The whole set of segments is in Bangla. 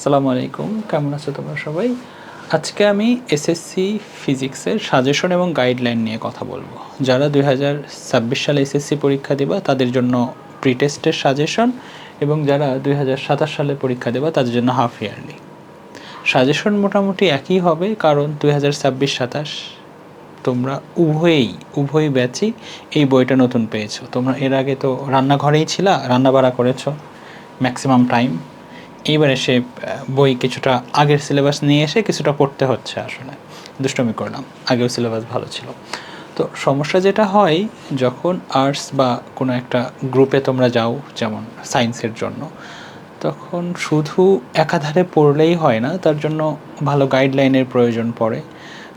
আসসালামু আলাইকুম, কেমন আছো তোমরা সবাই? আজকে আমি এসএসসি ফিজিক্সের সাজেশন এবং গাইডলাইন নিয়ে কথা বলব। যারা দুই হাজার ছাব্বিশ সালে এসএসসি পরীক্ষা দেবা, তাদের জন্য প্রি টেস্টের সাজেশন এবং যারা দুই হাজার সাতাশ সালে পরীক্ষা দেবা, তাদের জন্য হাফ ইয়ারলি সাজেশন মোটামুটি একই হবে, কারণ দুই হাজার ছাব্বিশ, সাতাশ তোমরা উভয়েই, উভয় ব্যাচই এই বইটা নতুন পেয়েছ। তোমরা এর আগে তো রান্নাঘরেই ছিলা, রান্নাবাড়া করেছ ম্যাক্সিমাম টাইম এইবার সে বই কিছুটা আগের সিলেবাস নিয়ে এসে কিছুটা পড়তে হচ্ছে আসলে। দুষ্টমি করলাম, আগেও সিলেবাস ভালো ছিল। তো সমস্যা যেটা হয়, যখন আর্টস বা কোনো একটা গ্রুপে তোমরা যাও, যেমন সায়েন্সের জন্য, তখন শুধু একাধারে পড়লেই হয় না, তার জন্য ভালো গাইডলাইনের প্রয়োজন পড়ে।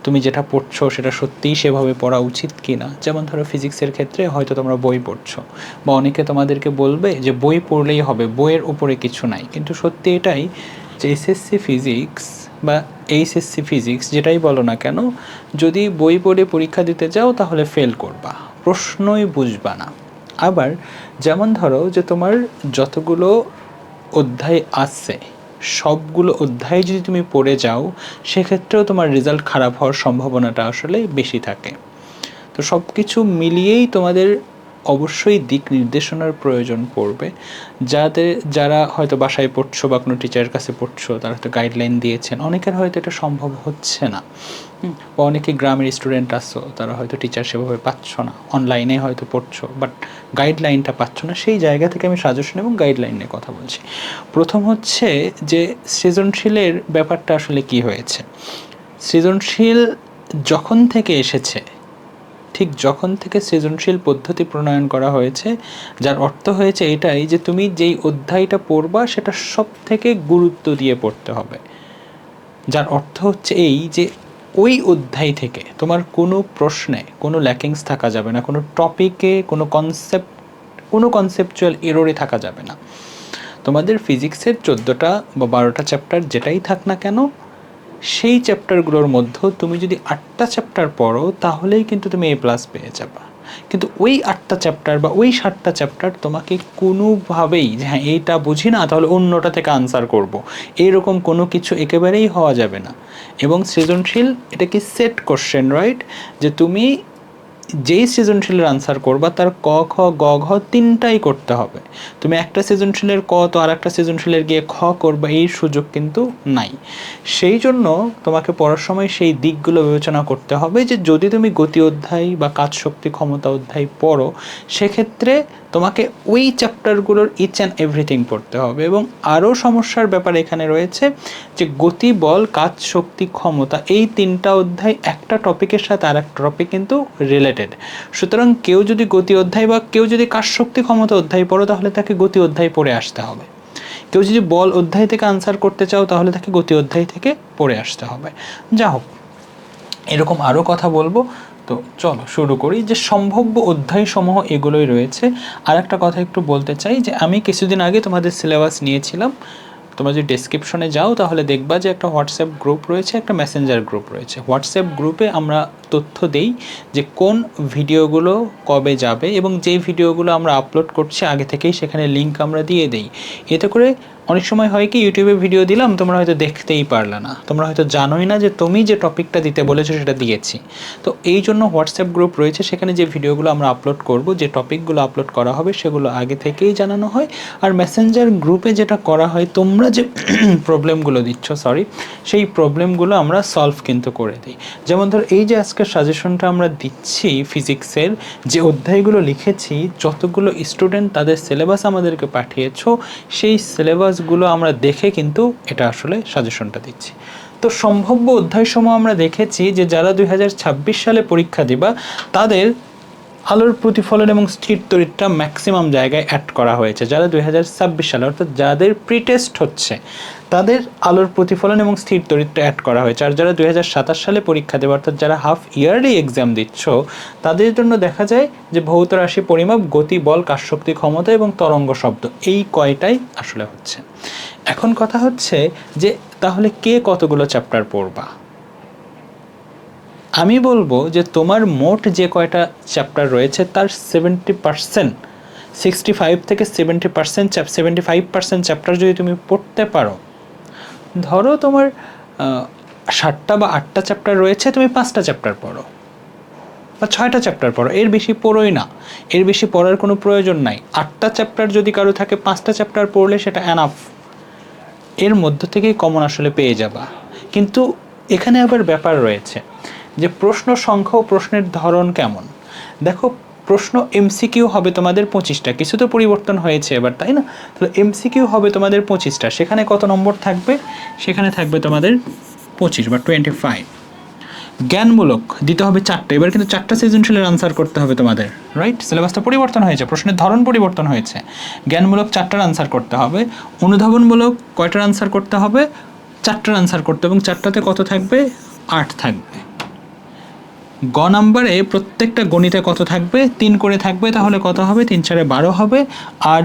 তুমি যেটা পড়ছো সেটা সত্যিই সেভাবে পড়া উচিত কি না যেমন ধরো ফিজিক্সের ক্ষেত্রে হয়তো তোমরা বই পড়ছো, বা অনেকে তোমাদেরকে বলবে যে বই পড়লেই হবে, বইয়ের উপরে কিছু নাই। কিন্তু সত্যি এটাই যে এসএসসি ফিজিক্স বা এইচএসসি ফিজিক্স যেটাই বলো না কেন, যদি বই পড়ে পরীক্ষা দিতে যাও তাহলে ফেল করবা, প্রশ্নই বুঝবা না। আবার যেমন ধরো যে তোমার যতগুলো অধ্যায় আছে সবগুলো অধ্যায় যদি তুমি পড়ে যাও, সেক্ষেত্রেও তোমার রেজাল্ট খারাপ হওয়ার সম্ভাবনাটা আসলে বেশি থাকে। তো সব কিছু মিলিয়েই তোমাদের অবশ্যই দিক নির্দেশনার প্রয়োজন পড়বে। যাদের যারা হয়তো বাসায় পড়ছো বা কোনো টিচারের কাছে পড়ছো, তারা হয়তো গাইডলাইন দিয়েছেন। অনেকের হয়তো এটা সম্ভব হচ্ছে না। বা অনেকে গ্রামের স্টুডেন্ট আসো তারা হয়তো টিচার সেভাবে পাচ্ছ না। অনলাইনে হয়তো পড়ছো বাট গাইডলাইনটা পাচ্ছ না। সেই জায়গা থেকে আমি সাজেশন এবং গাইডলাইন নিয়ে কথা বলছি। প্রথম হচ্ছে যে, সৃজনশীলের ব্যাপারটা আসলে কি হয়েছে? সৃজনশীল যখন থেকে এসেছে ঠিক যখন থেকে সৃজনশীল পদ্ধতি প্রণয়ন করা হয়েছে, যার অর্থ হয়েছে এটাই যে তুমি যেই অধ্যায়টা পড়বা, সেটা সব থেকে গুরুত্ব দিয়ে পড়তে হবে। যার অর্থ হচ্ছে এই যে ওই অধ্যায় থেকে তোমার কোনো প্রশ্নে, কোনো ল্যাকিংস থাকা যাবে না, কোনো টপিকে, কোনো কনসেপ্ট, কোনো কনসেপচুয়াল এররে থাকা যাবে না। তোমাদের ফিজিক্সের চোদ্দোটা বা বারোটা চ্যাপ্টার যেটাই থাক না কেন সেই চ্যাপ্টারগুলোর মধ্যে তুমি যদি আটটা চ্যাপ্টার পড়ো, তাহলেই কিন্তু তুমি এ প্লাস পেয়ে যাবা। কিন্তু ওই আটটা চ্যাপ্টার বা ওই সাতটা চ্যাপ্টার তোমাকে কোনোভাবেই যে হ্যাঁ এইটা বুঝি না, তাহলে অন্যটা থেকে আনসার করব। এইরকম কোনো কিছু একেবারেই হওয়া যাবে না। এবং সৃজনশীল এটা কি সেট কোশ্চেন রাইট যে তুমি যেই সৃজনশীলের আনসার করবা, তার ক, খ, গ, ঘ তিনটাই করতে হবে। তুমি একটা সৃজনশীলের ক, তো আর একটা সৃজনশীলের গিয়ে খ করবা, এই সুযোগ কিন্তু নাই। সেই জন্য তোমাকে পড়ার সময় সেই দিকগুলো বিবেচনা করতে হবে যে যদি তুমি গতি অধ্যায় বা কাজ শক্তি ক্ষমতা অধ্যায় পড়ো, সেক্ষেত্রে তোমাকে ওই চ্যাপ্টারগুলোর ইচ অ্যান্ড এভরিথিং পড়তে হবে। এবং আরও সমস্যার ব্যাপার এখানে রয়েছে যে গতি, বল, কাজ, শক্তি, ক্ষমতা, এই তিনটা অধ্যায় একটা টপিকের সাথে আর একটা টপিক কিন্তু রিলেটেড সুতরাং কেউ যদি গতি অধ্যায় বা কেউ যদি কাজ শক্তি ক্ষমতা অধ্যায় পড়ো, তাহলে তাকে গতি অধ্যায় পড়ে আসতে হবে। কেউ যদি বল অধ্যায় থেকে আনসার করতে চাও, তাহলে তাকে গতি অধ্যায় থেকে পড়ে আসতে হবে। যা হোক, এরকম আরও কথা বলব। তো চলো, শুরু করি। যে সম্ভাব্য অধ্যায়সমূহ এগুলোই রয়েছে। আর একটা কথা একটু বলতে চাই যে, আমি কিছুদিন আগে তোমাদের সিলেবাস নিয়েছিলাম। তোমরা যদি ডেসক্রিপশনে যাও, তাহলে দেখবা যে একটা হোয়াটসঅ্যাপ গ্রুপ রয়েছে, একটা মেসেঞ্জার গ্রুপ রয়েছে। হোয়াটসঅ্যাপ গ্রুপে আমরা তথ্য দেই যে কোন ভিডিওগুলো কবে যাবে এবং যে ভিডিওগুলো আমরা আপলোড করছি, আগে থেকেই সেখানে লিঙ্ক আমরা দিয়ে দিই। এতে করে অনেক সময় হয় কি ইউটিউবে ভিডিও দিলাম, তোমরা হয়তো দেখতেই পারলে না। তোমরা হয়তো জানোই না যে তুমি যে টপিকটা দিতে বলেছ সেটা দিয়েছি। তো এই জন্য হোয়াটসঅ্যাপ গ্রুপ রয়েছে, সেখানে যে ভিডিওগুলো আমরা আপলোড করব, যে টপিকগুলো আপলোড করা হবে, সেগুলো আগে থেকেই জানানো হয়। আর মেসেঞ্জার গ্রুপে যেটা করা হয়, তোমরা যে প্রবলেমগুলো দিচ্ছ সরি সেই প্রবলেমগুলো আমরা সলভ কিন্তু করে দিই। যেমন ধর, এই যে আজকের সাজেশনটা আমরা দিচ্ছি ফিজিক্সের যে অধ্যায়গুলো লিখেছি, যতগুলো স্টুডেন্ট তাদের সিলেবাস আমাদেরকে পাঠিয়েছো, সেই সিলেবাসগুলো আমরা দেখে কিন্তু এটা আসলে সাজেশনটা দিচ্ছি। তো সম্ভাব্য অধ্যায়সমূহ আমরা দেখেছি যে যারা দুই হাজার ছাব্বিশ সালে পরীক্ষা দিবা, তাদের আলোর প্রতিফলন এবং স্থির তড়িৎটা ম্যাক্সিমাম জায়গায় অ্যাড করা হয়েছে। যারা দুই হাজার ছাব্বিশ সালে, অর্থাৎ যাদের প্রিটেস্ট হচ্ছে, তাদের আলোর প্রতিফলন এবং স্থির তড়িৎটা অ্যাড করা হয়েছে। আর যারা দুই হাজার সাতাশ সালে পরীক্ষা দেবে, অর্থাৎ যারা হাফ ইয়ারলি এক্সাম দিচ্ছ, তাদের জন্য দেখা যায় যে ভৌত রাশি পরিমাপ, গতি, বল কাশশক্তি ক্ষমতা এবং তরঙ্গ শব্দ, এই কয়টাই আসলে হচ্ছে। এখন কথা হচ্ছে যে তাহলে কে কতগুলো চ্যাপ্টার পড়বা? আমি বলব যে তোমার মোট যে কয়টা চ্যাপ্টার রয়েছে, তার সেভেন্টি পার্সেন্ট সিক্সটি ফাইভ থেকে seventy percent seventy five percent chapter যদি তুমি পড়তে পারো। ধরো তোমার সাতটা বা আটটা চ্যাপ্টার রয়েছে, তুমি পাঁচটা চ্যাপ্টার পড়ো বা ছয়টা চ্যাপ্টার পড়ো। এর বেশি পড়োই না। এর বেশি পড়ার কোনো প্রয়োজন নাই। আটটা চ্যাপ্টার যদি কারও থাকে, পাঁচটা চ্যাপ্টার পড়লে সেটা অ্যানাফ এর মধ্য থেকেই কমন আসলে পেয়ে যাবা। কিন্তু এখানে আবার ব্যাপার রয়েছে। যে প্রশ্ন সংখ্যা ও প্রশ্নের ধরন কেমন? দেখো, প্রশ্ন এমসিকিউ হবে তোমাদের পঁচিশটা। কিছু তো পরিবর্তন হয়েছে এবার, তাই না? তো এমসিকিউ হবে তোমাদের পঁচিশটা। সেখানে কত নম্বর থাকবে? সেখানে থাকবে তোমাদের পঁচিশ বা টোয়েন্টি ফাইভ জ্ঞানমূলক দিতে হবে চারটে। এবার কিন্তু চারটা সৃজনশীলের আনসার করতে হবে তোমাদের রাইট সিলেবাসটা পরিবর্তন হয়েছে, প্রশ্নের ধরন পরিবর্তন হয়েছে। জ্ঞানমূলক চারটার আনসার করতে হবে। অনুধাবনমূলক কয়টার আনসার করতে হবে? চারটার আনসার করতে হবে এবং চারটাতে কত থাকবে? আট থাকবে। গ নাম্বারে প্রত্যেকটা গণিতে কত থাকবে? তিন করে থাকবে, তাহলে কত হবে? তিন চারে বারো হবে। আর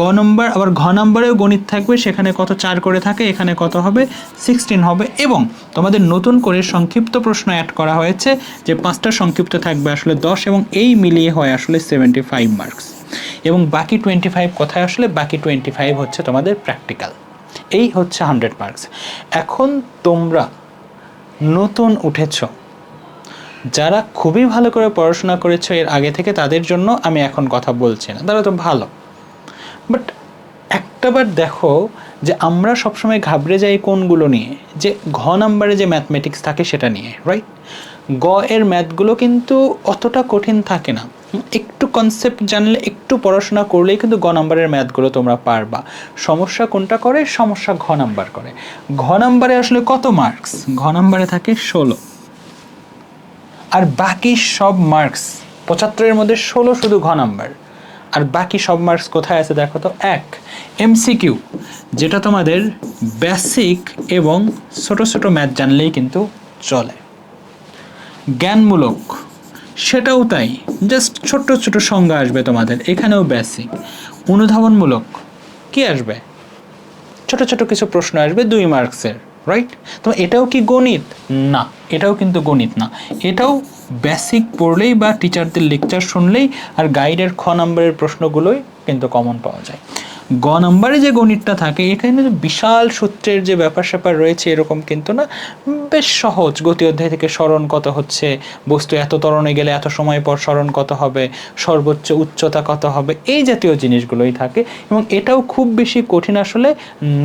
গ নম্বর, আবার ঘ নম্বরেও গণিত থাকবে, সেখানে কত চার করে থাকে, এখানে কত হবে? সিক্সটিন হবে। এবং তোমাদের নতুন করে সংক্ষিপ্ত প্রশ্ন অ্যাড করা হয়েছে যে পাঁচটা সংক্ষিপ্ত থাকবে আসলে দশ এবং এই মিলিয়ে হয় আসলে সেভেন্টি ফাইভ মার্কস এবং বাকি টোয়েন্টি ফাইভ কোথায় আসলে? বাকি টোয়েন্টি ফাইভ হচ্ছে তোমাদের প্র্যাকটিক্যাল এই হচ্ছে হান্ড্রেড মার্কস এখন তোমরা নতুন উঠেছো যারা খুবই ভালো করে পড়াশোনা করেছে এর আগে থেকে তাদের জন্য আমি এখন কথা বলছি না। তারা তো ভালো। বাট একটাবার দেখো যে আমরা সবসময় ঘাবড়ে যাই কোনগুলো নিয়ে, যে ঘ নাম্বারে যে ম্যাথমেটিক্স থাকে সেটা নিয়ে রাইট গ এর ম্যাথগুলো কিন্তু অতটা কঠিন থাকে না। একটু কনসেপ্ট জানলে, একটু পড়াশোনা করলেই কিন্তু গ নাম্বারের ম্যাথগুলো তোমরা পারবা। সমস্যা কোনটা করে? সমস্যা ঘ নাম্বার করে। ঘ নাম্বারে আসলে কত মার্কস ঘ নাম্বারে থাকে ষোলো। আর বাকি সব মার্কস, পঁচাত্তরের মধ্যে ষোলো শুধু ঘ নাম্বার। আর বাকি সব মার্কস কোথায় আছে দেখো তো? এক এমসিকিউ যেটা তোমাদের বেসিক এবং ছোট ছোট ম্যাথ জানলেই কিন্তু চলে। জ্ঞানমূলক, সেটাও তাই জাস্ট ছোট্ট ছোট সংজ্ঞা আসবে তোমাদের, এখানেও বেসিক অনুধাবনমূলক, কি আসবে? ছোট ছোট কিছু প্রশ্ন আসবে দুই মার্কসের। রাইট তো এটাও কি গণিত? না, এটাও কিন্তু গণিত না। এটাও বেসিক পড়লেই বা টিচারদের লেকচার শুনলেই আর গাইডের খ নম্বরের প্রশ্নগুলোই কিন্তু কমন পাওয়া যায়। গ নম্বরে যে গণিতটা থাকে, এখানে বিশাল সূত্রের যে ব্যাপার স্যাপার রয়েছে এরকম কিন্তু না বেশ সহজ। গতি অধ্যায় থেকে স্মরণ কত হচ্ছে, বস্তু এত তরণে গেলে এত সময় পর স্মরণ কত হবে, সর্বোচ্চ উচ্চতা কত হবে, এই জাতীয় জিনিসগুলোই থাকে এবং এটাও খুব বেশি কঠিন আসলে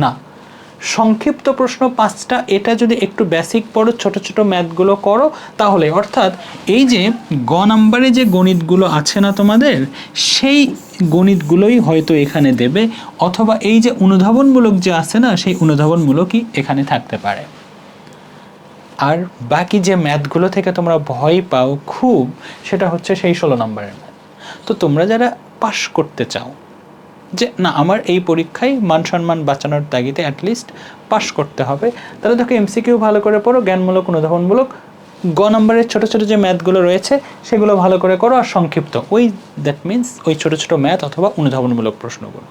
না। সংক্ষিপ্ত প্রশ্ন পাঁচটা, এটা যদি একটু বেসিক পড়ো, ছোট ছোট ম্যাথগুলো করো, তাহলে, অর্থাৎ এই যে গ নাম্বারে যে গণিতগুলো আছে না তোমাদের, সেই গণিতগুলোই হয়তো এখানে দেবে, অথবা এই যে অনুধাবনমূলক যে আছে না, সেই অনুধাবনমূলকই এখানে থাকতে পারে। আর বাকি যে ম্যাথগুলো থেকে তোমরা ভয় পাও খুব, সেটা হচ্ছে সেই ষোলো নম্বরের ম্যাথ তো তোমরা যারা পাশ করতে চাও যে না, আমার এই পরীক্ষায় মান সম্মান বাঁচানোর তাগিদে অ্যাটলিস্ট পাশ করতে হবে। তাহলে দেখো এমসিকিউ ভালো করে পড়ো, জ্ঞানমূলক, অনুধাবনমূলক। গ নম্বরের ছোট ছোট যে ম্যাথগুলো রয়েছে, সেগুলো ভালো করে করো আর সংক্ষিপ্ত। ওই দ্যাট মিন্স ওই ছোট ছোট ম্যাথ অথবা অনুধাবনমূলক প্রশ্নগুলো।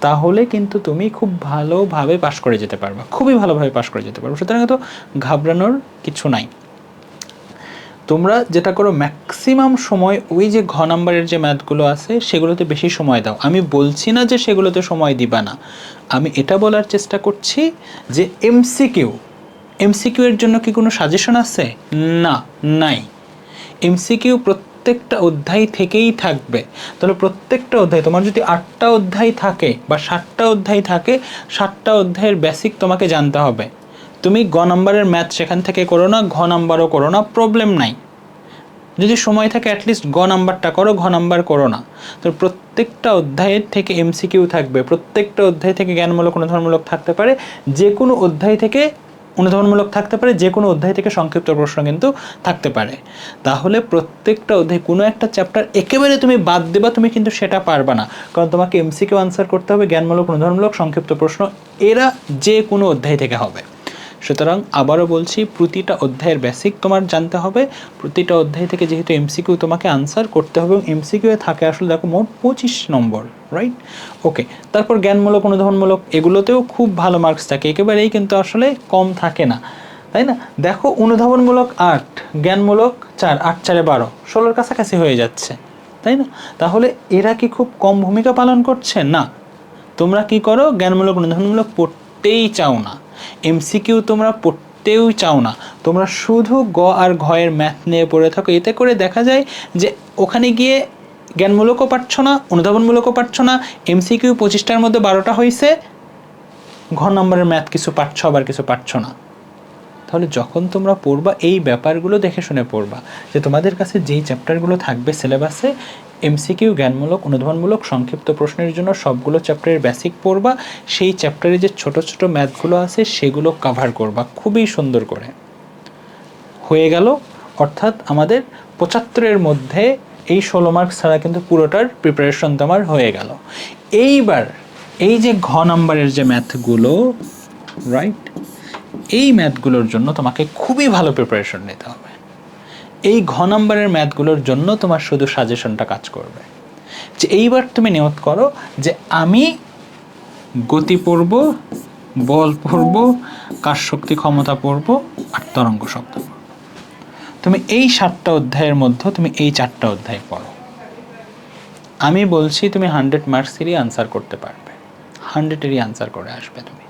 তাহলে কিন্তু তুমি খুব ভালোভাবে পাশ করে যেতে পারবে। খুবই ভালোভাবে পাশ করে যেতে পারবে। সুতরাং তো ঘাবড়ানোর কিছু নাই। তোমরা যেটা করো ম্যাক্সিমাম সময় ওই যে ঘ নাম্বারের যে ম্যাথগুলো আছে, সেগুলোতে বেশি সময় দাও। আমি বলছি না যে সেগুলোতে সময় দিবা না। আমি এটা বলার চেষ্টা করছি যে এমসিকিউ এমসিকিউ এর জন্য কি কোনো সাজেশন আছে? না, নাই। এমসিকিউ প্রত্যেকটা অধ্যায় থেকেই থাকবে। তাহলে প্রত্যেকটা অধ্যায়, তোমার যদি আটটা অধ্যায় থাকে বা সাতটা অধ্যায় থাকে, সাতটা অধ্যায়ের বেসিক তোমাকে জানতে হবে। তুমি গ নম্বরের ম্যাথ সেখান থেকে করো না, ঘ নাম্বারও করো না প্রবলেম নাই। যদি সময় থাকে অ্যাটলিস্ট গ নাম্বারটা করো, ঘ নাম্বার করো না। তো প্রত্যেকটা অধ্যায়ের থেকে এমসিকিউ থাকবে। প্রত্যেকটা অধ্যায় থেকে জ্ঞানমূলক, অনুধাবনমূলক থাকতে পারে। যে কোনো অধ্যায় থেকে অনুধাবনমূলক থাকতে পারে যে কোনো অধ্যায় থেকে সংক্ষিপ্ত প্রশ্ন কিন্তু থাকতে পারে। তাহলে প্রত্যেকটা অধ্যায়, কোনো একটা চ্যাপ্টার একেবারে তুমি বাদ দেবা, তুমি কিন্তু সেটা পারবা না। কারণ তোমাকে এমসিকিউ আনসার করতে হবে, জ্ঞানমূলক, অনুধাবনমূলক, সংক্ষিপ্ত প্রশ্ন, এরা যে কোনো অধ্যায় থেকে হবে। সুতরাং আবারও বলছি, প্রতিটা অধ্যায়ের বেসিক তোমার জানতে হবে। প্রতিটা অধ্যায় থেকে যেহেতু এমসিকিউ তোমাকে আনসার করতে হবে এবং এমসিকিউ এ থাকে আসলে দেখো মোট পঁচিশ নম্বর রাইট ওকে তারপর জ্ঞানমূলক, অনুধাবনমূলক এগুলোতেও খুব ভালো মার্কস থাকে। একেবারেই কিন্তু আসলে কম থাকে না, তাই না? দেখো অনুধাবনমূলক আট, জ্ঞানমূলক চার, আট চারে বারো, ষোলোর কাছাকাছি হয়ে যাচ্ছে, তাই না? তাহলে এরা কি খুব কম ভূমিকা পালন করছে? না। তোমরা কি করো? জ্ঞানমূলক, অনুধাবনমূলক পড়তেই চাও না। এমসিকিউ তোমরা পড়তেও চাও না। তোমরা শুধু গ আর ঘয়ের ম্যাথ নিয়ে পড়ে থাকো। এতে করে দেখা যায় যে ওখানে গিয়ে জ্ঞানমূলকও পারছ না, অনুধাবনমূলকও পাচ্ছ না। এমসিকিউ পঁচিশটার মধ্যে বারোটা হয়েছে ঘ নম্বরের ম্যাথ কিছু পারছ আবার কিছু পাচ্ছ না। তাহলে যখন তোমরা পড়বা, এই ব্যাপারগুলো দেখে শুনে পড়বা যে তোমাদের কাছে যেই চ্যাপ্টারগুলো থাকবে সিলেবাসে এমসিকিউ জ্ঞানমূলক, অনুধাবনমূলক, সংক্ষিপ্ত প্রশ্নের জন্য সবগুলো চ্যাপ্টারের বেসিক পড়বা, সেই চ্যাপ্টারে যে ছোট ছোট ম্যাথগুলো আছে, সেগুলো কভার করবা। খুবই সুন্দর করে। হয়ে গেল। অর্থাৎ আমাদের পঁচাত্তরের মধ্যে এই ষোলো মার্কস ছাড়া কিন্তু পুরোটার প্রিপারেশন তোমার হয়ে গেল। এইবার, এই যে ঘ নাম্বারের যে ম্যাথগুলো রাইট এই ম্যাথগুলোর জন্য তোমাকে খুবই ভালো প্রিপারেশন নিতে হবে। এই ঘ নম্বরের ম্যাথগুলোর জন্য তোমার শুধু সাজেশনটা কাজ করবে। যে এইবার তুমি নিয়ত করো যে আমি গতি পড়ব, বল পড়ব কার শক্তি ক্ষমতা পড়ব, আর তরঙ্গ শব্দ তুমি এই সাতটা অধ্যায়ের মধ্যে তুমি এই চারটা অধ্যায় পড়ো। আমি বলছি তুমি হান্ড্রেড মার্কসেরই আনসার করতে পারবে। হান্ড্রেডেরই আনসার করে আসবে তুমি।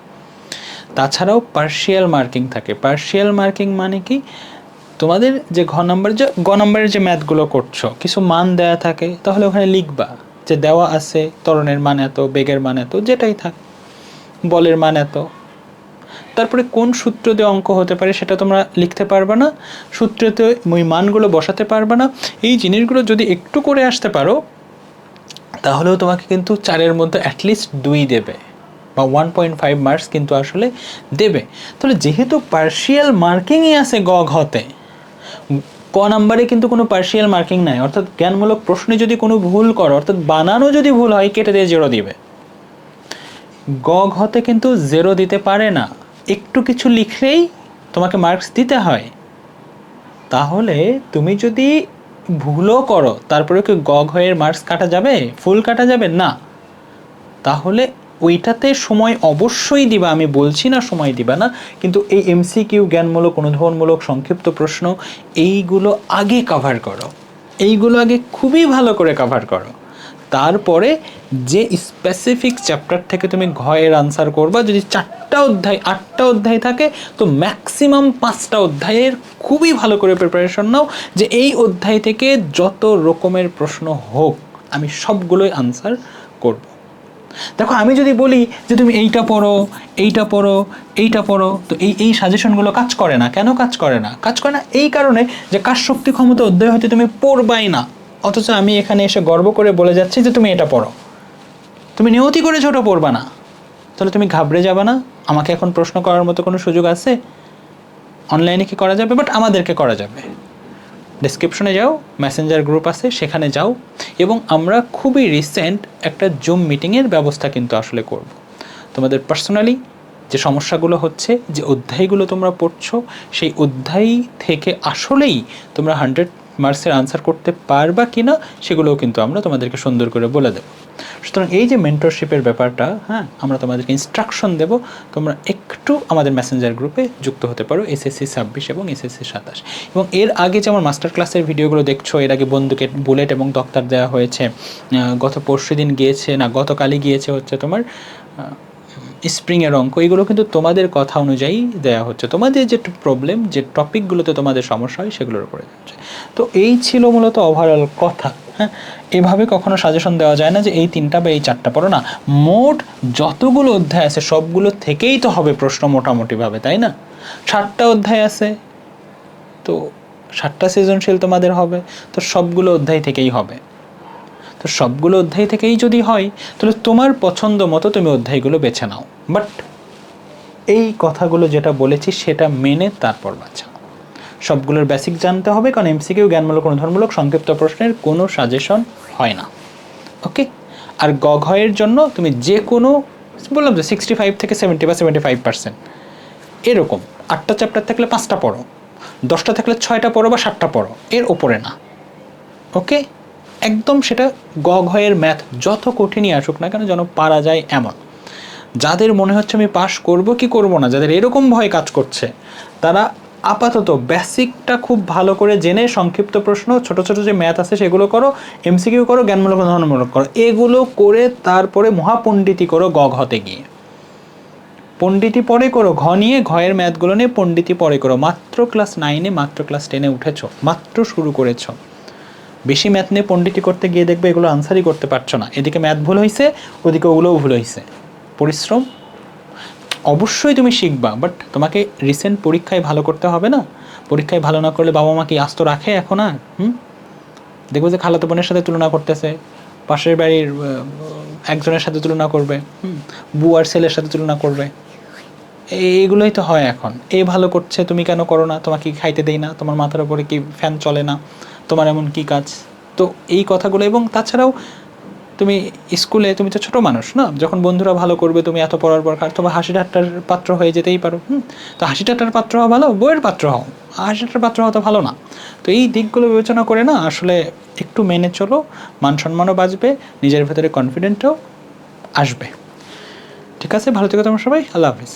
তাছাড়াও পার্শিয়াল মার্কিং থাকে। পার্শিয়াল মার্কিং মানে কি? তোমাদের যে ঘ নম্বর যে গ নম্বরের যে ম্যাথগুলো করছ, কিছু মান দেয়া থাকে, তাহলে ওখানে লিখবা যে দেওয়া আছে তরণের মান এত, বেগের মান এত, যেটাই থাক, বলের মান এত। তারপরে কোন সূত্র দিয়ে অঙ্ক হতে পারে সেটা তোমরা লিখতে পারবে না, সূত্রতে ওই মানগুলো বসাতে পারবে না। এই জিনিসগুলো যদি একটু করে আসতে পারো, তাহলেও তোমাকে কিন্তু চারের মধ্যে অ্যাটলিস্ট দুই দেবে। বা ওয়ান পয়েন্ট ফাইভ মার্কস কিন্তু আসলে দেবে। তাহলে যেহেতু পার্শিয়াল মার্কিংই আছে গ ঘতে ক নাম্বারে কিন্তু কোনো পার্শিয়াল মার্কিং নাই। অর্থাৎ জ্ঞানমূলক প্রশ্নে যদি কোনো ভুল করো, অর্থাৎ বানানো যদি ভুল হয়, কেটে দিয়ে জেরো দিবে। গ ঘতে কিন্তু জেরো দিতে পারে না। একটু কিছু লিখলেই তোমাকে মার্কস দিতে হয়। তাহলে তুমি যদি ভুলও করো তারপরে কি গ ঘয়ের মার্কস কাটা যাবে? ফুল কাটা যাবে? না। তাহলে ওইটাতে সময় অবশ্যই দিবা, আমি বলছি না সময় দিবা না, কিন্তু এই এমসিকিউ জ্ঞানমূলক, অনুধাবনমূলক, সংক্ষিপ্ত প্রশ্ন, এইগুলো আগে কভার করো। এইগুলো আগে খুবই ভালো করে কভার করো। তারপরে যে স্পেসিফিক চ্যাপ্টার থেকে তুমি ঘয়ের আনসার করবা, যদি চারটা অধ্যায়, আটটা অধ্যায় থাকে, তো ম্যাক্সিমাম পাঁচটা অধ্যায়ের খুবই ভালো করে প্রিপারেশন নাও, যে এই অধ্যায় থেকে যত রকমের প্রশ্ন হোক, আমি সবগুলোই আনসার করব। দেখো, আমি যদি বলি যে তুমি এইটা পড়ো এইটা পড়ো এইটা পড়ো, তো এই এই সাজেশনগুলো কাজ করে না। কেন কাজ করে না? কাজ করে না এই কারণে যে কার শক্তি ক্ষমতা অধ্যায় হয়তো তুমি পড়বাই না। অথচ আমি এখানে এসে গর্ব করে বলে যাচ্ছি যে তুমি এটা পড়ো। তুমি নিয়তি করে ছোট পড়বা না। তাহলে তুমি ঘাবড়ে যাবে না? আমাকে এখন প্রশ্ন করার মতো কোনো সুযোগ আছে? অনলাইনে কি করা যাবে? বাট আমাদেরকে করা যাবে। ডিসক্রিপশনে যাও মেসেঞ্জার গ্রুপ আছে, সেখানে যাও এবং আমরা খুবই রিসেন্ট একটা জুম মিটিংয়ের ব্যবস্থা কিন্তু আসলে করব। তোমাদের পার্সোনালি যে সমস্যাগুলো হচ্ছে, যে অধ্যায়গুলো তোমরা পড়ছো, সেই অধ্যায় থেকে আসলেই তোমরা হান্ড্রেড মার্কসের আনসার করতে পারবা কি না সেগুলোও কিন্তু আমরা তোমাদেরকে সুন্দর করে বলে দেবো। সুতরাং এই যে মেন্টরশিপের ব্যাপারটা হ্যাঁ আমরা তোমাদেরকে ইনস্ট্রাকশন দেব, তোমরা একটু আমাদের মেসেঞ্জার গ্রুপে যুক্ত হতে পারো এসএসসি ছাব্বিশ এবং এসএসসি সাতাশ। এবং এর আগে যেমন মাস্টার ক্লাসের ভিডিওগুলো দেখছ, এর আগে বন্দুকের বুলেট এবং দক্তার দেওয়া হয়েছে গত পরশু দিন গিয়েছে, না, গতকালই গিয়েছে হচ্ছে তোমার স্প্রিংয়ের অঙ্ক, এগুলো কিন্তু তোমাদের কথা অনুযায়ী দেওয়া হচ্ছে। তোমাদের যে প্রবলেম যে টপিকগুলোতে তোমাদের সমস্যা হয়, সেগুলোর উপরে যাচ্ছে তো এই ছিল মূলত ওভারঅল কথা হ্যাঁ? এভাবে কখনো সাজেশন দেওয়া যায় না যে এই তিনটা বা এই চারটা পড়ো না। মোট যতগুলো অধ্যায় আছে, সবগুলো থেকেই তো হবে প্রশ্ন মোটামুটিভাবে, তাই না? ষাটটা অধ্যায় আছে, তো ষাটটা সৃজনশীল তোমাদের হবে, তো সবগুলো অধ্যায় থেকেই হবে। তো সবগুলো অধ্যায় থেকেই যদি হয়, তাহলে তোমার পছন্দ মতো তুমি অধ্যায়গুলো বেছে নাও। বাট এই কথাগুলো যেটা বলেছি, সেটা মেনে তারপর বাঁচাও সবগুলোর বেসিক জানতে হবে, কারণ এমসিকিউ জ্ঞানমূলক অনুধানমূলক সংক্ষিপ্ত প্রশ্নের কোনো সাজেশন হয় না। ওকে আর গ ঘয়ের জন্য তুমি যে কোনো বললাম যে সিক্সটি ফাইভ থেকে সেভেন্টি বা সেভেন্টি ফাইভ পার্সেন্ট এরকম, আটটা চ্যাপ্টার থাকলে পাঁচটা পড়ো, দশটা থাকলে ছয়টা পড়ো বা সাতটা পড়ো, এর ওপরে না। ওকে একদম সেটা গ ঘয়ের ম্যাথ যত কঠিনই আসুক না কেন যেন পারা যায় এমন। যাদের মনে হচ্ছে আমি পাশ করব, কি করব না? যাদের এরকম ভয় কাজ করছে, তারা আপাতত বেসিকটা খুব ভালো করে জেনে সংক্ষিপ্ত প্রশ্ন, ছোট ছোট যে ম্যাথ আছে সেগুলো করো এমসিকিউ করো, জ্ঞানমূলক উদাহরণমূলক করো, এগুলো করে তারপরে মহাপণ্ডিতি করো গ ঘতে গিয়ে। পণ্ডিতি পরে করো, ঘ নিয়ে, ঘয়ের ম্যাথগুলো নিয়ে পণ্ডিতি পরে করো। মাত্র ক্লাস নাইনে মাত্র ক্লাস টেনে উঠেছো, মাত্র শুরু করেছ। বেশি ম্যাথ নিয়ে পণ্ডিতি করতে গিয়ে দেখবে এগুলো আনসারই করতে পারছ না। এদিকে ম্যাথ ভুল হয়েছে ওদিকে ওগুলোও ভুল হয়েছে পরিশ্রম? অবশ্যই তুমি শিখবা বাট তোমাকে রিসেন্ট পরীক্ষায় ভালো করতে হবে না? পরীক্ষায় ভালো না করলে বাবা মা কি আস্ত রাখে এখন আর? হুম? দেখব যে খালাতো বোনের সাথে তুলনা করতেছে, পাশের বাড়ির একজনের সাথে তুলনা করবে, হুম? বুয়ার ছেলের সাথে তুলনা করবে। এইগুলোই তো হয় এখন। এ ভালো করছে, তুমি কেন করো না? তোমাকে খাইতে দেই না? তোমার মাথার উপরে কি ফ্যান চলে না? তোমার এমন কি কাজ? তো এই কথাগুলো এবং তাছাড়াও তুমি স্কুলে, তুমি তো ছোটো মানুষ, না? যখন বন্ধুরা ভালো করবে, তুমি এত পড়ার পর তোমার হাসি ঠাট্টার পাত্র হয়ে যেতেই পারো, হুম? তো হাসি ঠাট্টার পাত্র হওয়া ভালো, বইয়ের পাত্র হও। হাসি ঠাট্টার পাত্র হওয়া তো ভালো না। তো এই দিকগুলো বিবেচনা করে না, আসলে একটু মেনে চলো, মান সম্মানও বাঁচবে, নিজের ভেতরে কনফিডেন্টও আসবে। ঠিক আছে? ভালো থেকো তোমার সবাই, আল্লাহ হাফিজ।